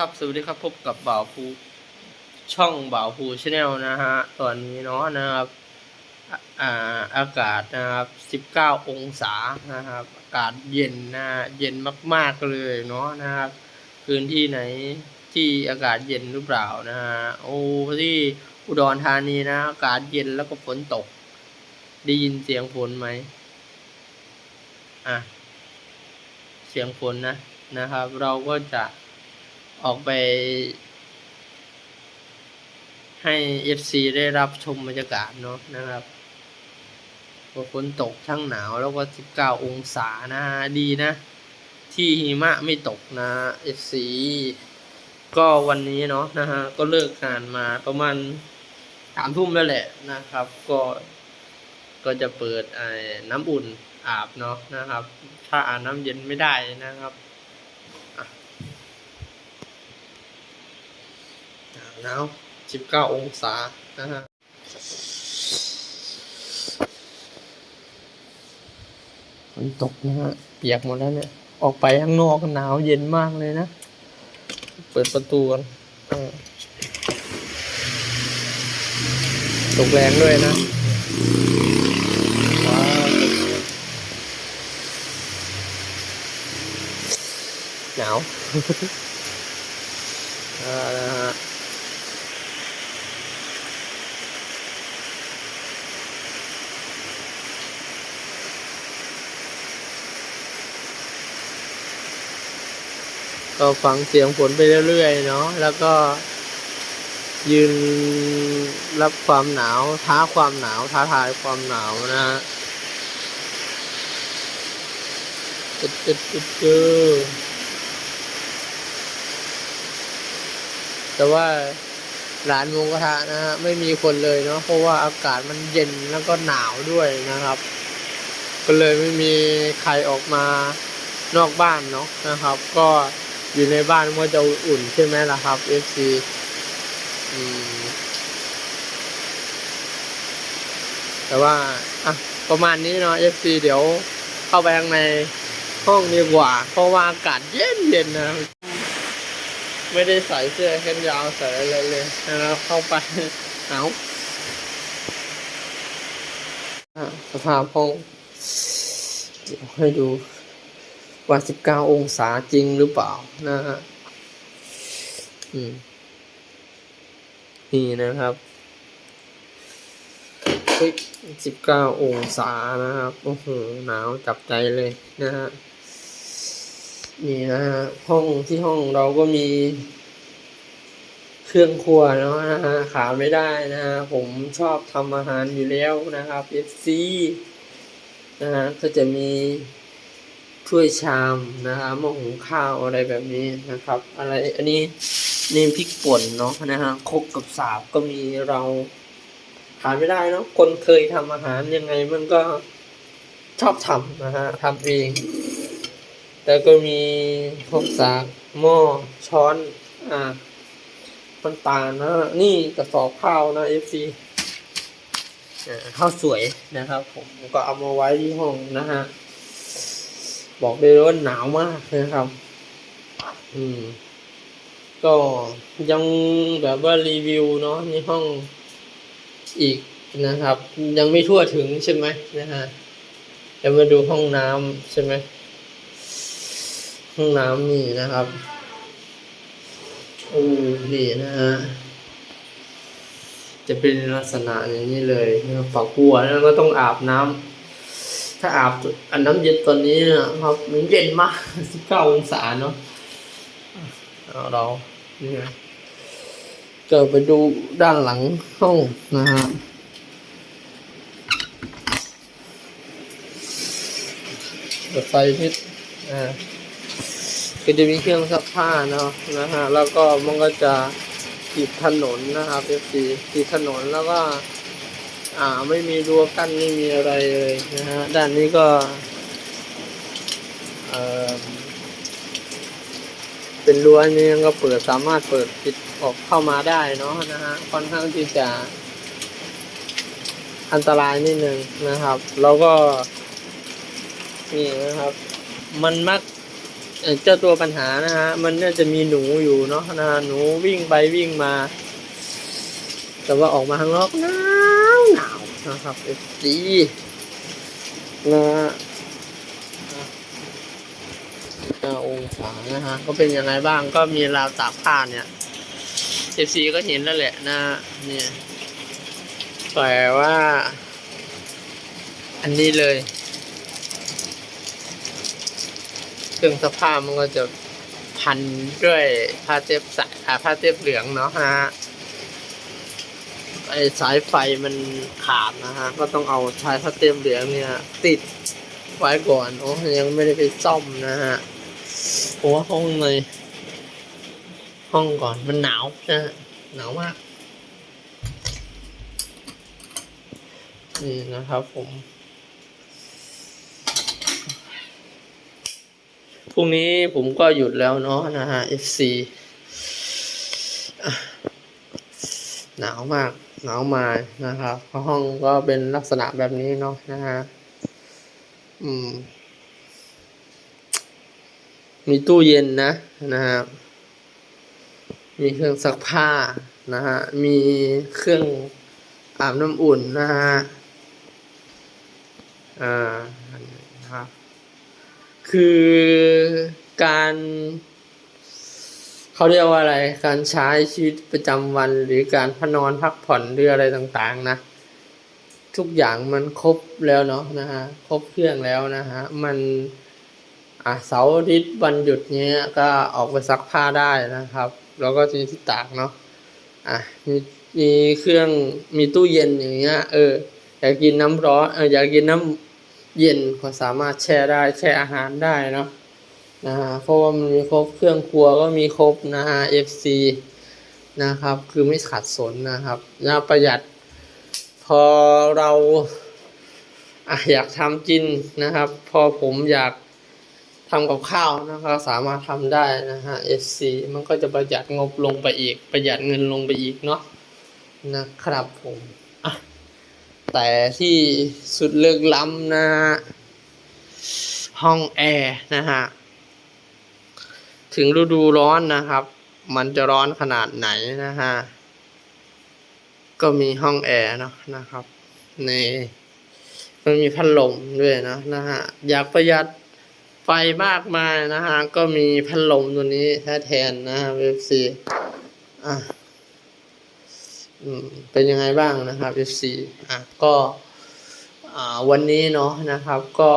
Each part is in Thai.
ครับสวัสดีครับพบกับบ่าวภูช่องบ่าวภูชาแนลนะฮะตอนนี้เนาะนะครับอ่าอากาศนะครับ 19 องศานะครับ อากาศเย็นนะฮะเย็นมากๆเลยเนาะนะครับพื้นที่ไหนที่อากาศเย็นหรือเปล่านะฮะโอ้ที่อุดรธานีนะอากาศเย็นแล้วก็ฝนตก ได้ยินเสียงฝนไหมอะเสียงฝนนะนะครับ เราก็จะ ออกไป ให้ FC ได้รับชมบรรยากาศเนาะนะครับว่าฝนตกทั้งหนาวแล้วก็ 19 องศานะฮะดีนะ ที่หิมะไม่ตกนะ FC ก็วันนี้เนาะนะฮะก็เลิกงานมาประมาณสามทุ่มแล้วแหละนะครับ ก็ก็จะเปิดไอ้น้ำอุ่นอาบเนาะนะครับ ถ้าอาบน้ำเย็นไม่ได้นะครับ หนาว19องศานะฮะฝนตกนะฮะ เปียกหมดแล้วเนี่ย ออกไปข้างนอกหนาวเย็นมากเลยนะ เปิดประตูกันเออตกแรงด้วยนะว้าวหนาว อ่านะฮะ ก็ฟังเสียงฝนไปเรื่อยๆเนาะแล้วก็ ยืนรับความหนาว ท้าความหนาว ท้าทายความหนาวนะฮะตึ๊ดตึ๊ดตึ๊ดตึ๊ดแต่ว่าร้านมูกระทะนะฮะไม่มีคนเลยเนาะเพราะว่าอากาศมันเย็นแล้วก็หนาวด้วยนะครับ ก็เลยไม่มีใครออกมานอกบ้านเนาะนะครับ ก็ อยู่ในบ้านมันก็จะอุ่นใช่ไหมล่ะครับ FC อืมแต่ว่า อะ ประมาณนี้เนาะ FC เดี๋ยวเข้าไปข้างในห้องดีกว่า เพราะว่าอากาศเย็นเย็นนะ ไม่ได้ใส่เสื้อแขนยาวใส่อะไรเลยนะครับเข้าไปหนาวอะสภาพห้องเดี๋ ยวให้ดูว่าองศาจริงหรือเปล่านะฮะอืมนี่นะครับสิบเฮ้ย19องศานะครับ โอ้โห หนาวจับใจเลยนะฮะ นี่นะฮะ ห้องที่ห้องเราก็มี เครื่องครัวเนาะนะฮะ ขาดไม่ได้นะฮะ ผมชอบทำอาหารอยู่แล้วนะครับ FC นะฮะ ก็จะมี ถ้วยชามนะครับหม้อหุงข้าวอะไรแบบนี้นะครับ อะไรอันนี้นี่พริกป่นเนาะนะฮะครกกับสาบก็มีเราขาดไม่ได้เนาะคนเคยทำอาหารยังไงมันก็ชอบทำนะฮะทำเองแล้วก็มีครกสากหม้อช้อน อ่าน้ำตานะฮะนี่กระสอบข้าวนะเอฟซีข้าวสวยนะครับ ผมก็เอามาไว้ที่ห้องนะฮะ บอกได้เลยว่าหนาวมากนะครับ อืม ก็ยังแบบว่ารีวิวเนาะในห้องอีกนะครับ ยังไม่ทั่วถึงใช่ไหมนะฮะจะมาดูห้องน้ำใช่ไหมห้องน้ำนี่นะครับโอ้นี่นะฮะจะเป็นลักษณะอย่างนี้เลยฝักบัวแล้วก็ต้องอาบน้ำ ถ้าอาบอันน้ำเย็นตอนนี้ครับมันเย็นมาก19องศาเนาะเอาเราเนี่ยก็ไปดูด้านหลังห้องนะฮะเปิดไฟนิดอ่าก็จะมีเครื่องซักผ้าเนาะนะฮะแล้วก็มันก็จะติดถนนนะครับเอฟซีติดถนนแล้วก็ อ่า ไม่มีรั้วกั้นไม่มีอะไรเลยนะฮะ ด้านนี้ก็ เอ่อ เป็นรั้วนี้ก็เปิดสามารถเปิดปิดออกเข้ามาได้เนาะนะฮะ ค่อนข้างที่จะ อันตรายนิดนึงนะครับ แล้วก็ นี่นะครับ มันมักเจ้าตัวปัญหานะฮะ มันน่าจะมีหนูอยู่เนาะนะหนูวิ่งไปวิ่งมา แต่ว่าออกมาข้างนอกนาวห นะครับเอฟซีนะฮะอ่าองศานะฮะ ก็เป็นยังไงบ้างก็มีราวตากผ้าเนี่ยเอฟซีก็เห็นแล้วแหละนะฮะเนี่ยแต่ว่า อันนี้เลยเครื่องซักผ้ามันก็จะพันด้วยผ้าเจ็บสายผ้าเจ็บเหลืองเนาะฮะ ไอสายไฟมันขาดนะฮะ ก็ต้องเอาชายผ้าเต็มเหลืองเนี่ย ติดไว้ก่อนโอ้ยังไม่ได้ไปซ่อมนะฮะเพราะว่าห้องในห้องก่อนมันหนาวนะฮะหนาวมากนี่นะครับผมพรุ่งนี้ผมก็หยุดแล้วเนาะนะฮะ FC อะ หนาวมากหนาวมานะครับห้องก็เป็นลักษณะแบบนี้เนาะนะฮะอืม มีตู้เย็นนะนะฮะมีเครื่องซักผ้านะฮะมีเครื่องอาบน้ำอุ่นนะฮะอ่านะครับคือการ เขาเรียกว่าอะไรการใช้ชีวิตประจำวันหรือการพนอนพักผ่อนหรืออะไรต่างๆ นะ ทุกอย่างมันครบแล้วเนาะนะฮะครบเครื่องแล้วนะฮะมันอะเสาร์อาทิตย์วันหยุดเนี้ยก็ออกไปซักผ้าได้นะครับ แล้วก็ทีที่ตากเนาะอะมีมีเครื่องมีตู้เย็นอย่างเงี้ยเอออยากกินน้ำร้อนเอออยากกินน้ำเย็นก็สามารถแช่ได้แช่อาหารได้เนาะ นะฮะเพราะว่ามันมีครบเครื่องครัวก็มีครบนะฮะ FC นะครับ คือไม่ขัดสนนะครับนะประหยัด พอเราอยากทำกินนะครับ พอผมอยากทำกับข้าวนะครับสามารถทำได้นะฮะ FC มันก็จะประหยัดงบลงไปอีก ประหยัดเงินลงไปอีกเนาะนะครับผมแต่ที่สุดเลือกล้ำนะฮะห้องแอร์นะฮะ ถึงฤดูร้อนนะครับ มันจะร้อนขนาดไหนนะฮะ ก็มีห้องแอร์เนาะนะครับในมันมีพัดลมด้วยนะนะฮะ อยากประหยัดไฟมากมายนะฮะ ก็มีพัดลมตัวนี้แทนนะเว็บซีอะอืมเป็นยังไงบ้างนะครับ FC อะก็อ่าวันนี้เนาะนะครับก็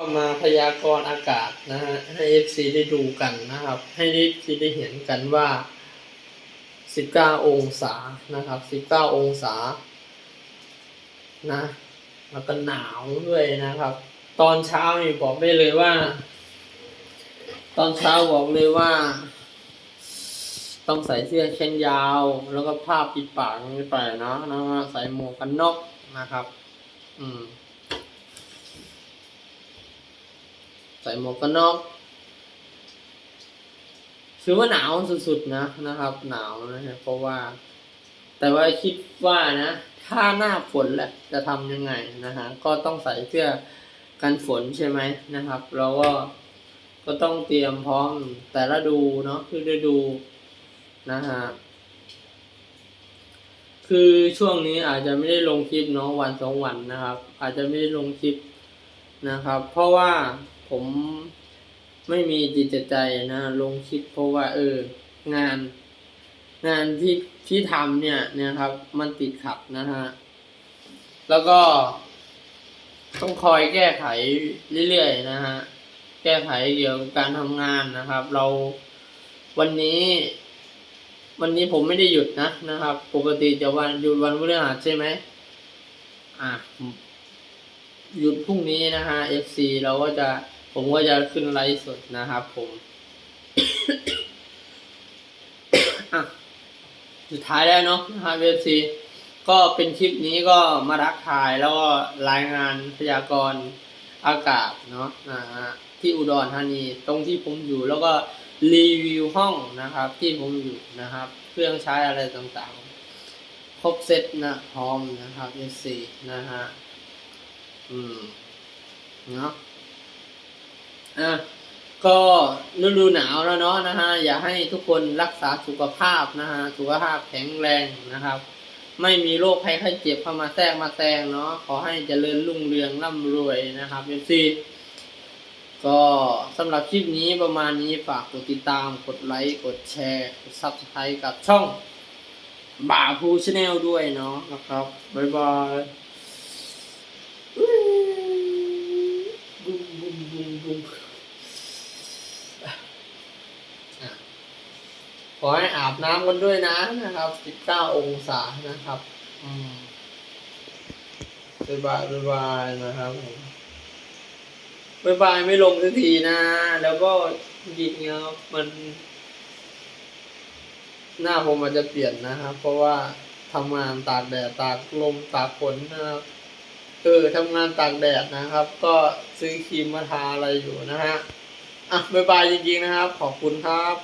ก็มาพยากรณ์อากาศนะฮะให้ FC ได้ดูกันนะครับ ให้ FC ได้เห็นกันว่า 19 องศานะครับ 19 องศานะแล้วก็หนาวด้วยนะครับ ตอนเช้านี่บอกได้เลยว่า ตอนเช้าบอกเลยว่า ต้องใส่เสื้อแขนยาว แล้วก็ผ้าปิดปากไปเนาะนะฮะใส่หมวกกันน็อกนะครับ อืม ใส่หมวกกันน็อกถือว่าหนาวสุดๆนะนะครับ หนาวนะฮะเพราะว่า แต่ว่าคิดว่านะ ถ้าหน้าฝนแหละจะทำยังไงนะฮะก็ต้องใส่เสื้อกันฝนใช่ไหมนะครับเราก็ก็ต้องเตรียมพร้อมแต่ละดูเนาะคือฤดูนะฮะคือช่วงนี้อาจจะไม่ได้ลงคลิปเนาะวันสองวันนะครับ อาจจะไม่ได้ลงคลิปนะครับ เพราะว่า ผมไม่มีจิตใจนะลงคลิปเพราะว่า เออ งาน งานที่ที่ทำเนี่ยนะครับ มันติดขัดนะฮะแล้วก็ต้องคอยแก้ไขเรื่อยๆนะฮะแก้ไขเกี่ยวกับการทำงานนะครับ เราวันนี้ วันนี้ผมไม่ได้หยุดนะนะครับ ปกติจะวันหยุดวันพฤหัสใช่ไหมอะหยุดพรุ่งนี้นะฮะ FC เราก็จะ ผมก็จะขึ้นไลฟ์สดนะครับผมสุดท้ายแล้วเนาะนะครับ FC ก็เป็นคลิปนี้ก็มารักทายแล้วก็รายงานพยากรณ์อากาศเนาะนะฮะที่อุดรธานีตรงที่ผมอยู่แล้วก็รีวิวห้องนะครับ ที่ผมอยู่นะครับ เครื่องใช้อะไรต่างๆ ครบเซตนะพร้อมนะครับ S4 นะฮะอืมเนาะ อะก็ฤดูหนาวแล้วเนาะนะฮะอย่าให้ทุกคนรักษาสุขภาพนะฮะสุขภาพแข็งแรงนะครับ ไม่มีโรคภัยไข้เจ็บเข้ามาแทรกมาแซงเนาะขอให้เจริญรุ่งเรืองร่ำรวยนะครับเอฟซีก็สำหรับคลิปนี้ประมาณนี้ฝากกดติดตามกดไลค์กดแชร์กดซับสไครต์กับช่องบ่าพูชาแนลด้วยเนาะนะครับบ๊ายบายบุ้มบุ้มบุ้มบุ้มอะข อให้อาบน้ำกันด้วยนะนะครับ19องศานะครับอืมบ๊ายบายบ๊ายบายนะครับผมบ๊ายบายไม่ลงสักทีนะ แล้วก็ยิงครับมัน หน้าผมอาจจะเปลี่ยนนะครับ เพราะว่าทำงานตากแดดตากลมตากฝนนะครับเออทำงานตากแดดนะครับ ก็ซื้อครีมมาทาอะไรอยู่นะฮะอะบ๊ายบายจริงๆนะครับ ขอบคุณครับ